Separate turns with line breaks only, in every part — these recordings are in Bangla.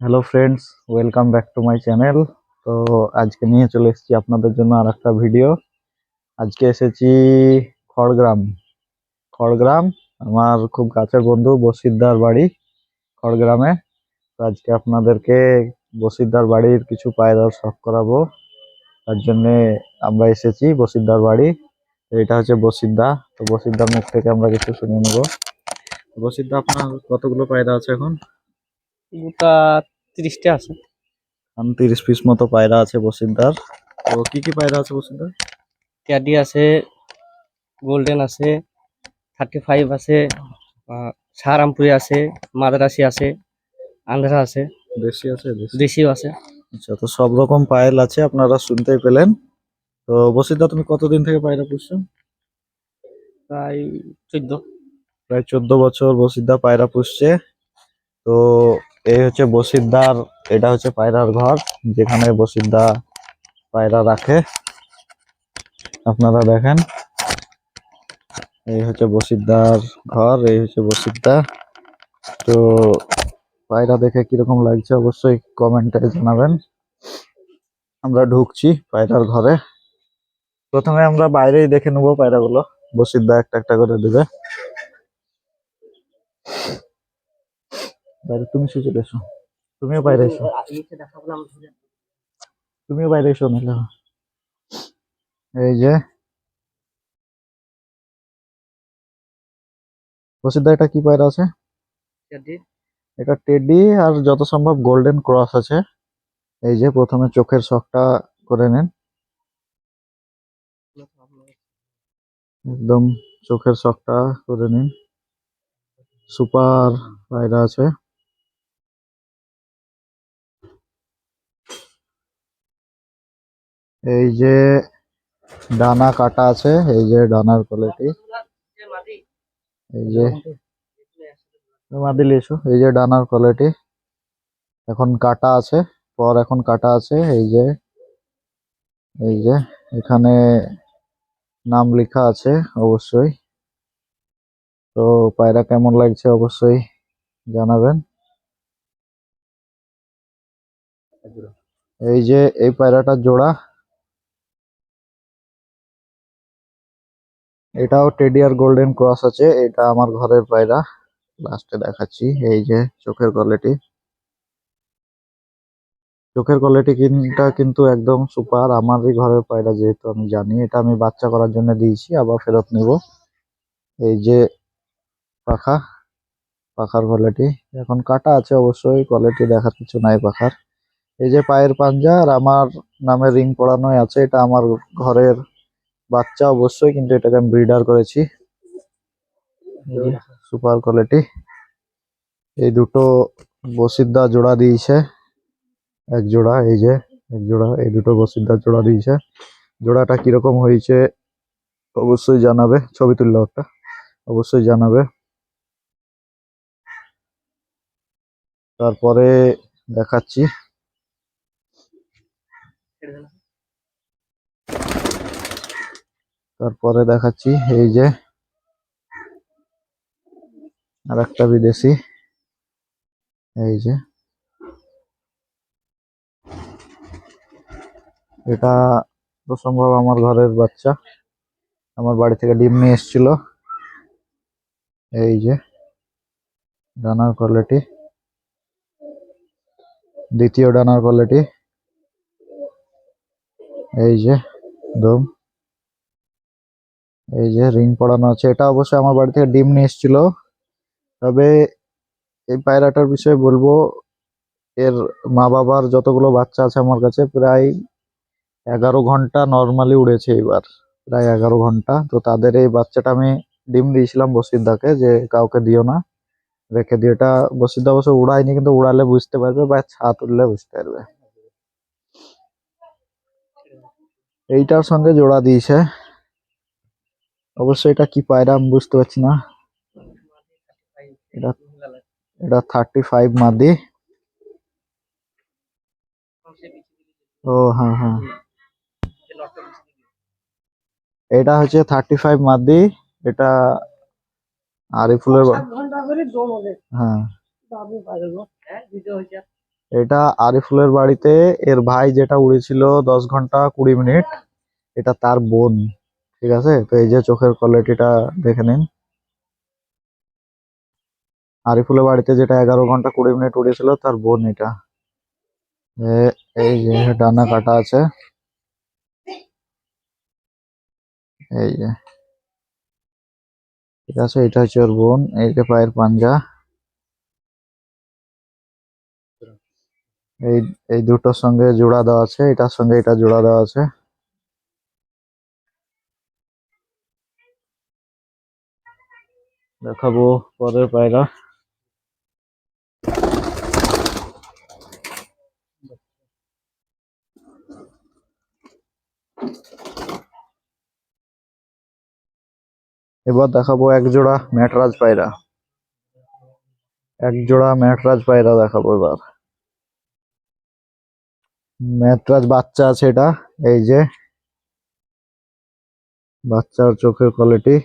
Hello friends welcome back to my channel তো আজকে নিয়ে চলে এসেছি আপনাদের জন্য আর একটা ভিডিও আজকে এসেছি খড়গ্রাম। খড়গ্রাম আমার খুব কাছের বন্ধু বসিরদার বাড়ি খড়গ্রামে। তো আজকে আপনাদেরকে বসিরদার বাড়ির কিছু পায়রার শখ করাবো। তার জন্যে আমরা এসেছি বসিরদার বাড়ি। এটা হচ্ছে বসিরদা। তো বসিরদার মুখ থেকে আমরা কিছু শুনে নেব। বসিরদা, আপনার কতগুলো পায়রা আছে এখন?
গোটা তিরিশটা আছে।
এখন তিরিশ পিস মতো পায়রা আছে বসিরদার তো কি কি পায়রা আছে বসিরদার
ক্যাডি আছে গোল্ডেন আছে থার্টি ফাইভ আছে সাহারামপুরি আছে মাদ্রাসি আছে আন্ধ্রা আছে।
দেশি আছে দেশি?
দেশিও আছে।
আচ্ছা তো সব রকম পায়েল আছে আপনারা শুনতেই পেলেন। তো বসিরদা তুমি কতদিন থেকে পায়রা পুষছো?
প্রায় চোদ্দ।
প্রায় চোদ্দ বছর বসিরদা পায়রা পুষছে। তো এই হচ্ছে বসিদ্দার এটা হচ্ছে পায়রার ঘর, যেখানে বসিরদা পায়রা রাখে। আপনারা দেখেন, এই হচ্ছে বসিদ্দার ঘর, এই হচ্ছে বসিদ্দা তো পায়রা দেখে কীরকম লাগছে অবশ্যই কমেন্টে জানাবেন। আমরা ঢুকছি পায়রার ঘরে। প্রথমে আমরা বাইরেই দেখে নেব পায়রাগুলো। বসিরদা একটা একটা করে দেবে। বাইরে তুমি শুয়ে চলে এসো। তুমিও বাইরে এসো। তুমিও বাইরে এসো নাহলে এই যে বসিরদা এটা কি পায়রা আছে? এটা টেডি আর যত সম্ভব গোল্ডেন ক্রস আছে। এই যে প্রথমে চোখের শখটা করে নেন। একদম চোখের শখটা করে নিন। সুপার পায়রা আছে। এই যে ডানা কাটা আছে, এই যে ডানার কোয়ালিটি। এই যে মাদিলে এই যে ডানার কোয়ালিটি। এখন কাটা আছে, পর এখন কাটা আছে, এই যে এই যে, এখানে নাম লেখা আছে অবশ্যই। তো পায়রা কেমন লাগছে অবশ্যই জানাবেন। এই যে, এই পায়রাটার জোড়া এটাও টেডি আর গোল্ডেন ক্রস আছে, এটা আমার ঘরের পায়রা। লাস্টে দেখাচ্ছি, এই যে চোখের কোয়ালিটি চোখের কোয়ালিটি কিনটা কিন্তু একদম সুপার আমারই ঘরের পায়রা যেহেতু আমি জানি, এটা আমি বাচ্চা করার জন্য দিয়েছি, আবার ফেরত নেব। এই যে পাখা, পাখার কোয়ালিটি এখন কাটা আছে অবশ্যই কোয়ালিটি দেখার কিছু নাই পাখার। এই যে পায়ের পাঞ্জা আর আমার নামে রিং পড়ানোই আছে, এটা আমার ঘরের বাচ্চা অবশ্যই, কিন্তু এটাকে আমি ব্রিডার করেছি। সুপার কোয়ালিটি এই দুটো বসিরদা জোড়া দিয়েছে। এক জোড়া, এই যে এক জোড়া, এই দুটো বসিরদা জোড়া দিয়েছে। জোড়াটা কীরকম হয়েছে, অবশ্যই জানাবে। ছবি তুললে একটা, অবশ্যই জানাবে। তারপরে দেখাচ্ছি। তারপরে দেখাচ্ছি এই যে আর একটা বিদেশি। এই যে এটা তো সম্ভব আমার ঘরের বাচ্চা। আমার বাড়ি থেকে ডিম নিয়ে এসেছিল। এই যে ডানার কোয়ালিটি। দ্বিতীয় ডানার কোয়ালিটি। এই যে দম। এই যে রিং পড়ানো আছে। এটা অবশ্যই আমার বাড়ি থেকে ডিম নিয়ে এসেছিল। তবে এই পায়রাটার বিষয়ে বলব, এর মা বাবার যতগুলো বাচ্চা আছে আমার কাছে, প্রায় এগারো ঘণ্টা নর্মালি উড়েছে এবার। প্রায় এগারো ঘণ্টা। তো তাদের এই বাচ্চাটা আমি ডিম দিয়েছিলাম বসিরদাকে যে কাউকে দিও না, রেখে দিও। এটা বসিরদা অবশ্য উড়ায়নি, কিন্তু উড়ালে বুঝতে পারবে বা ছা তুললে বুঝতে পারবে। এইটার সঙ্গে জোড়া দিয়েছে। অবশ্যই এটা কি পায়রা আমি বুঝতে পারছি না। এটা এটা থার্টি ফাইভ মাদি। ও হ্যাঁ হ্যাঁ। এটা হচ্ছে থার্টি ফাইভ মাদি। এটা আরিফুলের হ্যাঁ। এটা আরিফুলের বাড়িতে এর ভাই যেটা উড়েছিল দশ ঘণ্টা কুড়ি মিনিট, এটা তার বোন। ঠিক আছে? তো এই যে চোখের কোয়ালিটিটা দেখে নিন। আরিফুলের বাড়িতে যেটা এগারো ঘণ্টা কুড়ি মিনিট উড়েছিল, তার বোন এটা। এই যে ডানা কাটা আছে। এই যে। ঠিক আছে, এটা হচ্ছে ওর বোন, এই যে পায়ের পাঞ্জা। এই এই দুটোর সঙ্গে জোড়া দেওয়া আছে, এটার সঙ্গে এটা জোড়া দেওয়া আছে। দেখাবো পরের পায়রা। এবার দেখাবো এক জোড়া ম্যাটরাজ পায়রা। এক জোড়া ম্যাটরাজ পায়রা দেখাবো এবার। ম্যাটরাজ বাচ্চা আছে এটা, এই যে। বাচ্চার চোখের কোয়ালিটি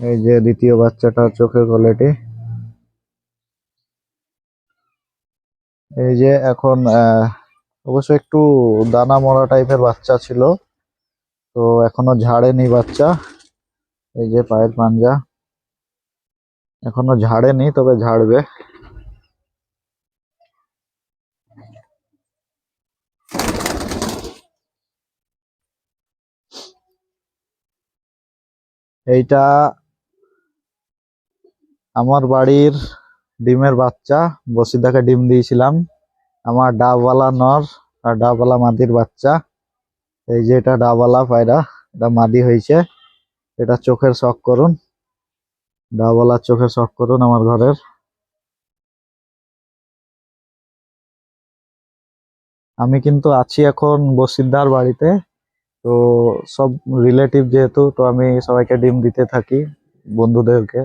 এই যে দ্বিতীয় বাচ্চাটার চোখের কোয়ালিটি। এই যে এখন অবশ্য একটু দানা মরা টাইপের বাচ্চা ছিল, তো এখনও ঝাড়েনি বাচ্চা। এই যে পায়ের পাঞ্জা। এখনও ঝাড়েনি, তবে ঝাড়বে। এইটা আমার বাড়ির ডিমের বাচ্চা, বসিদাকে ডিম দিয়েছিলাম। আমার ডাবওয়ালা নর আর ডাবওয়ালা মাদির বাচ্চা। এই যে এটা ডাবওয়ালা পায়রা, এটা মাদি হয়েছে। এটা চোখের শখ করুন। ডাবওয়ালার চোখের শখ করুন আমার ঘরের। আমি কিন্তু আছি এখন বসিদ্দার বাড়িতে। তো সব রিলেটিভ যেহেতু, তো আমি সবাইকে ডিম দিতে থাকি বন্ধুদেরকে।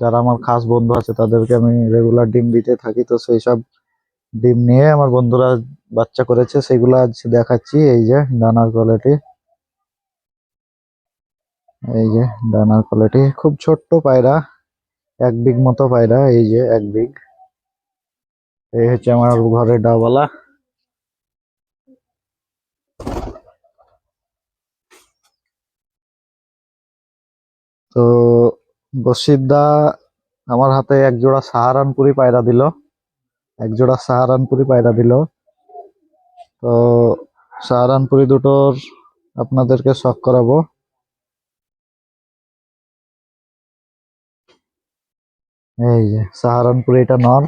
যারা আমার খাস বন্ধু আছে, তাদেরকে আমি রেগুলার ডিম দিতে থাকি। তো সেই সব ডিম নিয়ে আমার বন্ধুরা বাচ্চা করেছে, সেগুলো আজ দেখাচ্ছি। এই যে, ডানার কোয়ালিটি এই যে, ডানার কোয়ালিটি খুব ছোট্ট পায়রা, এক বিগ মতো পায়রা, এই যে, এক বিগ এই হচ্ছে আমার ঘরের ডাওয়ালা তো বসিরদা আমার হাতে এক জোড়া সাহারানপুরি পায়রা দিল। এক জোড়া সাহারানপুরি পায়রা দিল। তো সাহারানপুরি দুটোর আপনাদেরকে শখ করাবো। এই যে সাহারানপুরি এটা নর।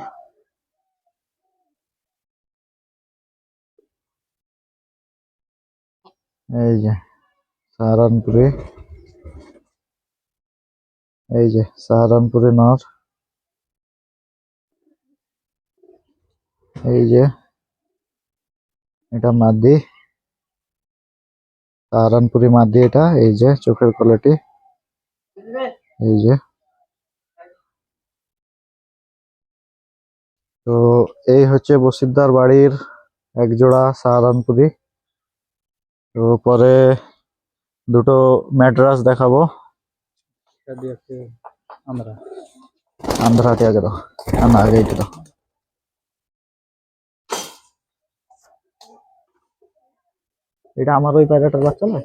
এই যে, সাহারানপুরি। এই যে সাহারানপুরি নর। এই যে এটা মাদি। সাহারানপুরি মাদি এটা, এই যে চোখের কোয়ালিটি। এই যে। তো এই হচ্ছে বসিরদার বাড়ির এক জোড়া সাহারানপুরি। তো পরে দুটো ম্যাড্রাস দেখাবো। এইটা দাও। এটা আমার ওই পায়রাটার বাচ্চা না?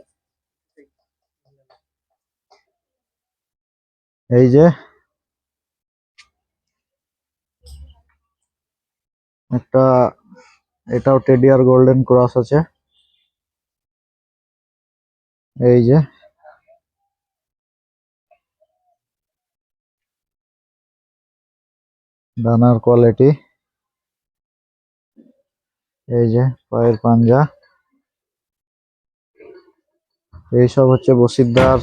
এই যে। একটা, এটাও টেডিয়ার গোল্ডেন ক্রস আছে। এই যে। ডানার কোয়ালিটি এই যে পায়ের পাঞ্জা। এইসব হচ্ছে বসিদ্দার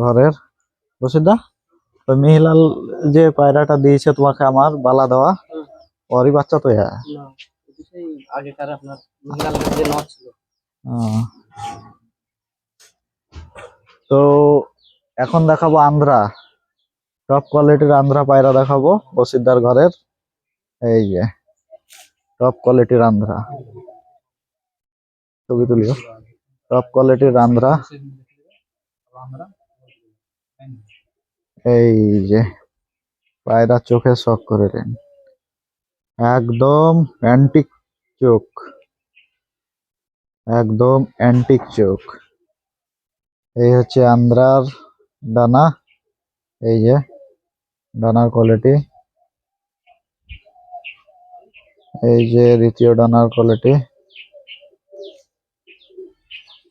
ঘরের। বসিদ্দা ওই মিহিলাল যে পায়রাটা দিয়েছে তোমাকে আমার বালা দেওয়া ওরই বাচ্চা তো হ্যাঁ
আগেকার আপনার যে ছিল।
তো এখন দেখাবো আন্ধ্রা টপ কোয়ালিটির আন্ধ্রা পায়রা দেখাবো বসিরদার ঘরের। এই যে টপ কোয়ালিটির আন্ধ্রা। ছবি তুলিও। টপ কোয়ালিটির আন্ধ্রা। এই যে, পায়রা চোখে শখ করে দেন একদম অ্যান্টিক চোখ। একদম অ্যান্টিক চোখ। এই হচ্ছে আন্ধ্রার দানা। এই যে ডানার কোয়ালিটি এই যে দ্বিতীয় ডানার কোয়ালিটি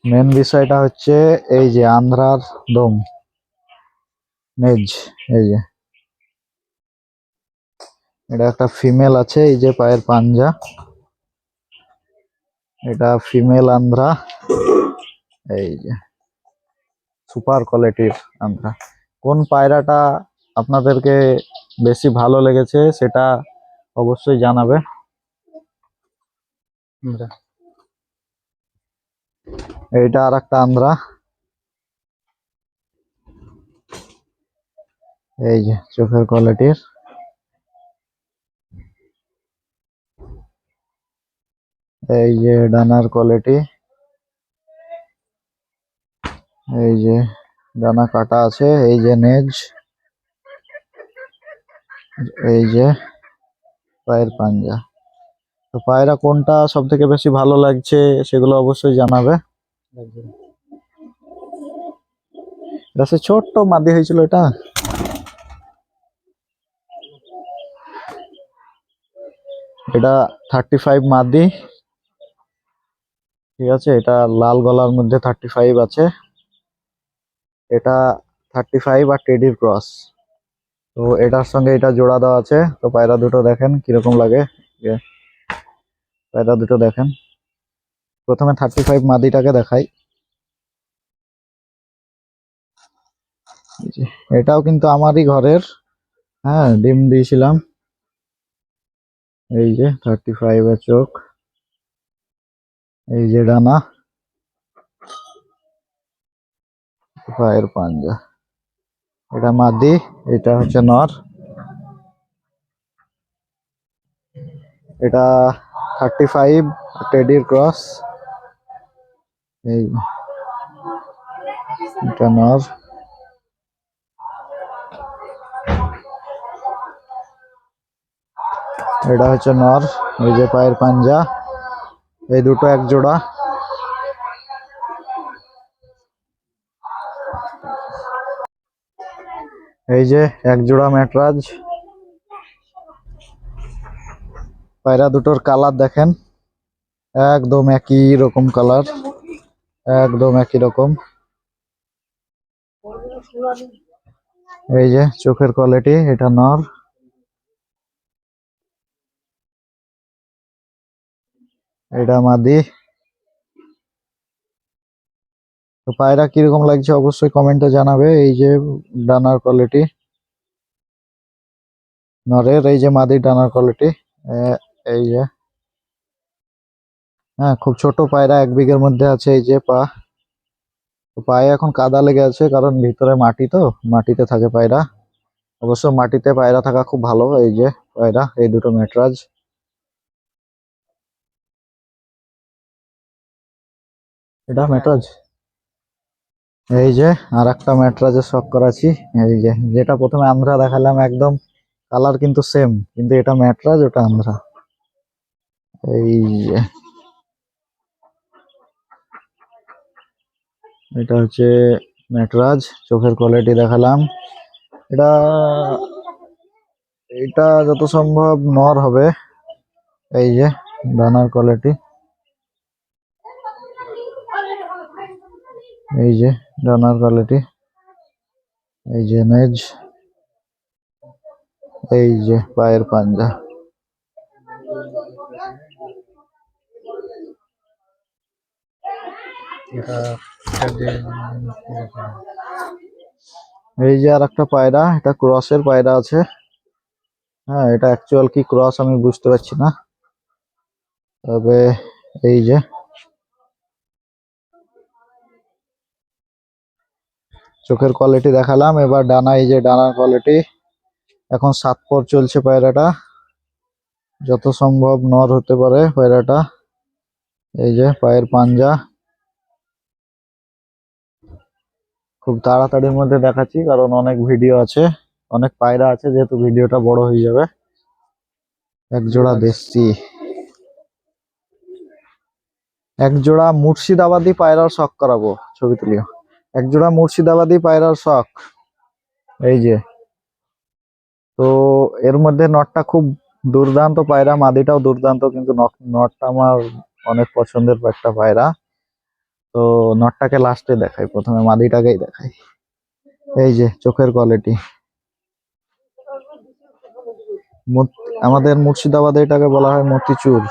মেন বিষয়টা হচ্ছে এই যে আন্ধ্রার দম নেজ এই যে। এটা একটা ফিমেল আছে, এই যে পায়ের পাঞ্জা। এটা ফিমেল আন্ধ্রা, এই যে। সুপার কোয়ালিটির আন্ধ্রা। কোন পায়রাটা আপনাদেরকে বেশি ভালো লেগেছে সেটা অবশ্যই জানাবে। এইটা আর একটা আন্ধ্রা এই যে চোখের কোয়ালিটির এই যে ডানার কোয়ালিটি এই যে ডানা কাটা আছে, এই যে নেজ। এই যে পায়ের পাঞ্জা। তো পায়রা কোনটা সব থেকে বেশি ভালো লাগছে সেগুলো অবশ্যই জানাবে। ছোট্ট মাদি হয়েছিল এটা। এটা থার্টি ফাইভ মাদি। ঠিক আছে, এটা লাল গলার মধ্যে থার্টি ফাইভ আছে। এটা থার্টি ফাইভ আর টেডির ক্রস তো এটার সঙ্গে এটা জোড়া দেওয়া আছে। তো পায়রা দুটো দেখেন কীরকম লাগে। পায়রা দুটো দেখেন। প্রথমে থার্টি ফাইভ মাদিটাকে দেখাই। এটাও কিন্তু আমারই ঘরের। হ্যাঁ ডিম দিয়েছিলাম। এই যে থার্টি ফাইভ এর চোখ। এই যে ডানা। পায়ের পাঞ্জা। এটা মাদি, এটা হচ্ছে নর। এটা থার্টি ফাইভ টেডির ক্রস। এই, এটা নর। এটা হচ্ছে নর, এই যে পায়ের পাঞ্জা। এই দুটো এক জোড়া। এই যে এক জোড়া ম্যাটরাজ। পায়রা দুটোর কালার দেখেন, একদম একই রকম কালার, একদম একই রকম। এই যে চোখের কোয়ালিটি এটা নর। এটা মাদি। তো পায়রা কীরকম লাগছে অবশ্যই কমেন্টে জানাবে। এই যে ডানার কোয়ালিটি নরের, এই যে মাদির ডানার কোয়ালিটি এই যে। হ্যাঁ খুব ছোট পায়রা এক বিঘের মধ্যে আছে এই যে পা। তো পায়ে এখন কাদা লেগে আছে কারণ ভিতরে মাটি তো, মাটিতে থাকে পায়রা। অবশ্য মাটিতে পায়রা থাকা খুব ভালো, এই যে পায়রা, এই দুটো মেটরাজ এটা মেটরাজ এই যে আর একটা ম্যাটরাজের শখ করাছি এই যে, যেটা প্রথমে আন্ধ্রা দেখালাম, একদম কালার কিন্তু সেম কিন্তু এটা ম্যাট্রাজ, ওটা আন্ধ্রা। এই যে। এটা হচ্ছে ম্যাটরাজ, চোখের কোয়ালিটি দেখালাম। এটা এটা যত সম্ভব নর হবে। এই যে, ডানার কোয়ালিটি এই যে। ডানার কোয়ালিটি এই যে নেজ এই যে পায়ের পাঞ্জা। এই যে আর একটা পায়রা এটা ক্রসের পায়রা আছে। হ্যাঁ এটা অ্যাকচুয়াল কি ক্রস আমি বুঝতে পারছি না। তবে এই যে চোখের কোয়ালিটি দেখালাম। এবার ডানা, এই যে ডানার কোয়ালিটি এখন সাত পর চলছে পায়রাটা। যত সম্ভব নর হতে পারে পায়রাটা। এই যে পায়ের পাঞ্জা। খুব তাড়াতাড়ির মধ্যে দেখাচ্ছি, কারণ অনেক ভিডিও আছে। অনেক পায়রা আছে, যেহেতু ভিডিওটা বড় হয়ে যাবে। এক জোড়া দেশি। এক জোড়া মুর্শিদাবাদী পায়রার শখ করাবো, ছবি তুলিও। এক জোড়া মুর্শিদাবাদী পায়রার শখ। এই যে। তো এর মধ্যে নটটা খুব দুর্দান্ত পায়রা, মাদিটাও দুর্দান্ত, কিন্তু নট- নটটা আমার অনেক পছন্দের একটা পায়রা। তো নটটাকে লাস্টে দেখাই, প্রথমে মাদিটাকেই দেখাই। এই যে, চোখের কোয়ালিটি আমাদের মুর্শিদাবাদে এটাকে বলা হয় মতিচুর।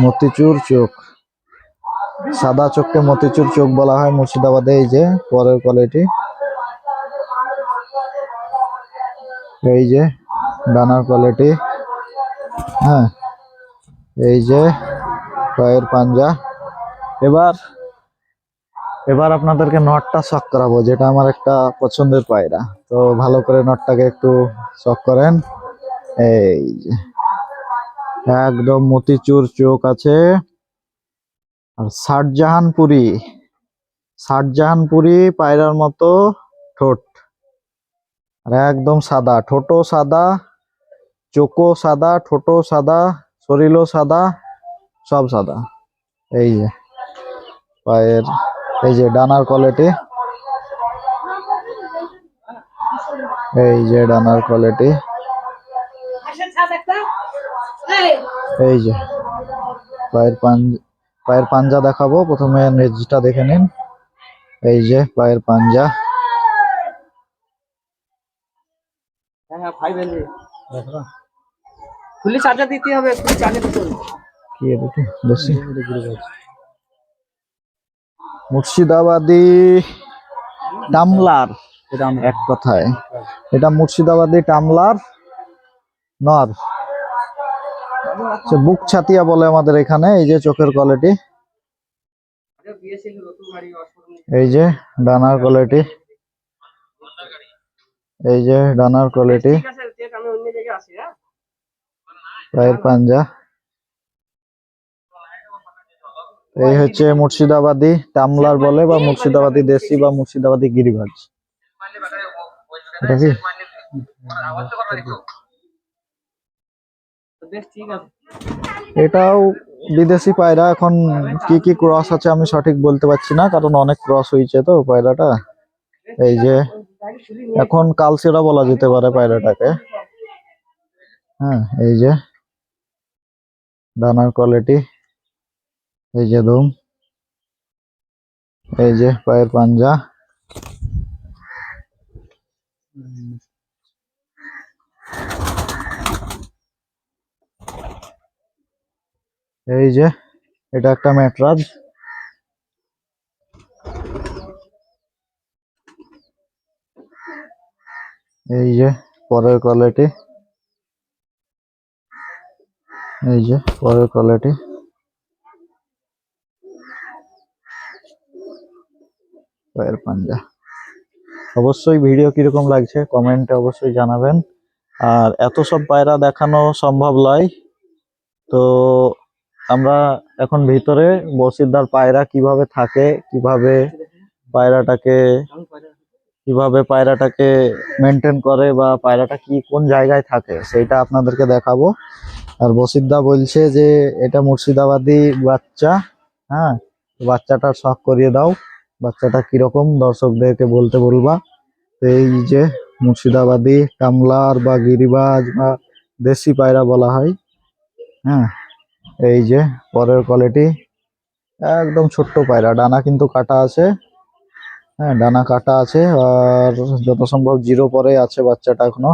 মতিচুর চোখ। সাদা চোখকে মতিচুর চোখ বলা হয় মুর্শিদাবাদে, এই যে, পরের কোয়ালিটি এই যে ডানার কোয়ালিটি হ্যাঁ এই যে, পায়ের পাঞ্জা। এবার এবার আপনাদেরকে নটটা শখ করাবো, যেটা আমার একটা পছন্দের পায়রা। তো ভালো করে নটটাকে একটু শখ করেন। এই যে, একদম মতিচুর চোখ আছে। আর ষাটজাহানপুরি ষাটজাহানপুরি পায়রার মতো ঠোঁট। আর একদম সাদা ঠোঁটও সাদা চোখও সাদা ঠোঁটও সাদা শরীরও সাদা সব সাদা। এই যে পায়ের এই যে ডানার কোয়ালিটি। এই যে ডানার কোয়ালিটি। এই যে পায়ের পাঞ্জ পায়ের পাঞ্জা দেখাবো। প্রথমে নেজটা দেখে নিন। এই যে পায়ের পাঞ্জা।
হ্যাঁ হ্যাঁ চার্জার দিতে হবে ফুলি চার্জার দিতে হবে।
কি এটা কি? মুর্শিদাবাদী টামলার। এক কথায়। এটা মুর্শিদাবাদী টামলার নর। বুক ছাতিয়া বলে আমাদের এখানে এই যে চোখের কোয়ালিটি এই যে ডানার কোয়ালিটি এই যে ডানার কোয়ালিটি
ঠিক আছে দেখ আমি অন্য জায়গায় আসি হ্যাঁ?
পায়ের পাঞ্জা। এই হচ্ছে মুর্শিদাবাদী টামলার বলে বা মুর্শিদাবাদী দেশি বা মুর্শিদাবাদী গিরিবাজ। এটা কি?
ঠিক আছে
এটাও বিদেশি পায়রা। এখন কি কি ক্রস আছে আমি সঠিক বলতে পারছি না, কারণ অনেক ক্রস হয়েছে তো পায়রাটা। এই যে, এখন কালসেরা বলা যেতে পারে পায়রাটাকে। হ্যাঁ এই যে ডানার কোয়ালিটি এই যে দুম এই যে পায়ের পাঞ্জা। এই যে, এটা একটা ম্যাটরাজ এই যে, পরের কোয়ালিটি এই যে, পরের কোয়ালিটি পায়ের পাঞ্জা। অবশ্যই ভিডিও কীরকম লাগছে কমেন্টে অবশ্যই জানাবেন। আর এত সব পায়রা দেখানো সম্ভব নয়। তো আমরা এখন ভিতরে বসিরদার পায়রা কীভাবে থাকে, কীভাবে পায়রাটাকে কীভাবে পায়রাটাকে মেনটেন করে বা পায়রাটা কি কোন জায়গায় থাকে, সেইটা আপনাদেরকে দেখাবো। আর বসিদ্দা বলছে যে, এটা মুর্শিদাবাদী বাচ্চা হ্যাঁ? বাচ্চাটার শখ করিয়ে দাও। বাচ্চাটা কীরকম, দর্শকদেরকে বলতে বলবা। এই যে মুর্শিদাবাদী, কামলার বা গিরিবাজ বা দেশি পায়রা বলা হয় হ্যাঁ? এই যে, পরের কোয়ালিটি একদম ছোট্ট পায়রা, ডানা কিন্তু কাটা আছে। হ্যাঁ ডানা কাটা আছে আর যত সম্ভব জিরো পরে আছে বাচ্চাটা এখনও।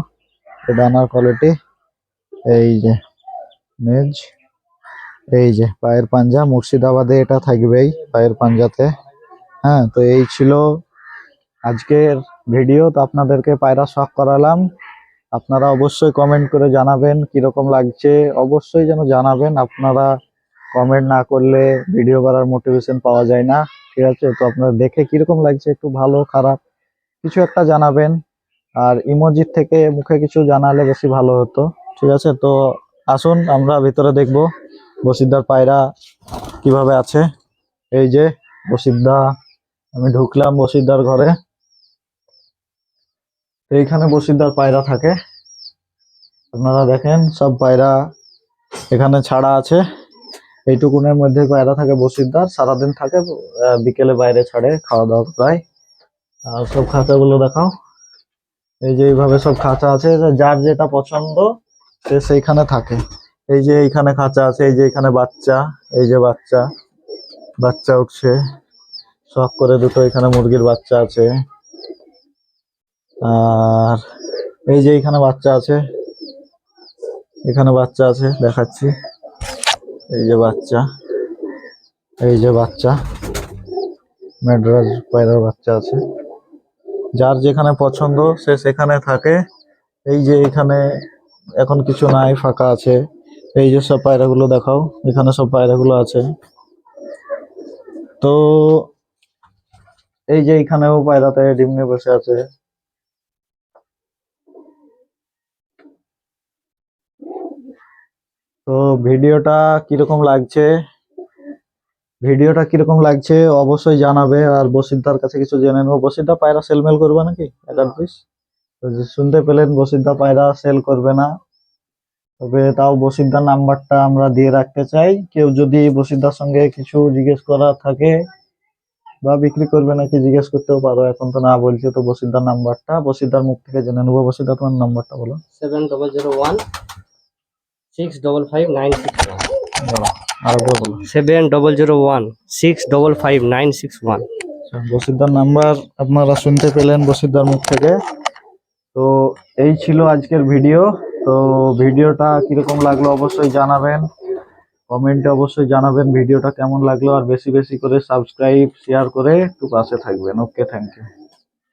ডানার কোয়ালিটি এই যে, মেজ। এই যে, পায়ের পাঞ্জা, মুর্শিদাবাদে এটা থাকবেই পায়ের পাঞ্জাতে। হ্যাঁ তো এই ছিল আজকের ভিডিও তো আপনাদেরকে পায়রা শখ করালাম। আপনারা অবশ্যই কমেন্ট করে জানাবেন কীরকম লাগছে। অবশ্যই যেন জানাবেন, আপনারা কমেন্ট না করলে ভিডিও করার মোটিভেশন পাওয়া যায় না। ঠিক আছে? তো আপনারা দেখে কীরকম লাগছে, একটু ভালো, খারাপ কিছু একটা জানাবেন। আর ইমোজির থেকে মুখে কিছু জানালে বেশি ভালো হতো। ঠিক আছে? তো আসুন, আমরা ভিতরে দেখব বসিরদার পায়রা কীভাবে আছে। এই যে বসিরদা, আমি ঢুকলাম বসিরদার ঘরে। এইখানে বসিরদার পায়রা থাকে। আপনারা দেখেন, সব পায়রা এখানে ছাড়া আছে। এইটুকুনের মধ্যে পায়রা থাকে বসিরদার। সারাদিন থাকে বিকেলে বাইরে ছাড়ে, খাওয়া দাওয়া প্রায়। আর সব খাঁচাগুলো দেখাও। এই যে এইভাবে সব খাঁচা আছে যার যেটা পছন্দ, সে সেইখানে থাকে। এই যে এইখানে খাঁচা আছে, এই যে এখানে বাচ্চা, এই যে বাচ্চা। বাচ্চা উঠছে। শখ করে দুটো এখানে মুরগির বাচ্চা আছে। আর এই যে এখানে বাচ্চা আছে। এখানে বাচ্চা আছে, দেখাচ্ছি। এই যে বাচ্চা। এই যে বাচ্চা। মেডরাজ পায়রার বাচ্চা আছে। যার যেখানে পছন্দ, সে সেখানে থাকে। এই যে এখানে এখন কিছু নাই, ফাঁকা আছে। এই যে সব পায়রাগুলো দেখাও, এখানে সব পায়রাগুলো আছে। তো এই যে এখানেও পায়রাতে ডিম নিয়ে বসে আছে। তো ভিডিওটা কীরকম লাগছে? ভিডিওটা কীরকম লাগছে অবশ্যই জানাবে, আর বসিরদার কাছে কিছু জেনে নেব। বসিরদা পায়রা সেলমেল করবে নাকি? এক পিস শুনতে পেলেন বসিরদা পায়রা সেল করবে না। তবে তাও বসিরদার নাম্বারটা আমরা দিয়ে রাখতে চাই। কেউ যদি বসিরদার সঙ্গে কিছু জিজ্ঞেস করার থাকে বা বিক্রি করবে নাকি, জিজ্ঞেস করতেও পারো। এখন তো না বলছে তো বসিরদার নাম্বারটা। বসিরদার মুখ থেকে জেনে নেব। বসিরদা তোমার নাম্বারটা বলো।
Seven double zero one six double five nine six one
বলো আরেকবার বলো।
Seven double zero one six double five nine six one
আচ্ছা, নাম্বার আপনারা শুনতে পেলেন বসিরদার মুখ থেকে। তো এই ছিল আজকের ভিডিও। তো ভিডিওটা কীরকম লাগল অবশ্যই জানাবেন। কমেন্টে অবশ্যই জানাবেন ভিডিওটা কেমন লাগল। আর বেশি বেশি করে সাবস্ক্রাইব শেয়ার করে একটু পাশে থাকবেন। Okay thank you.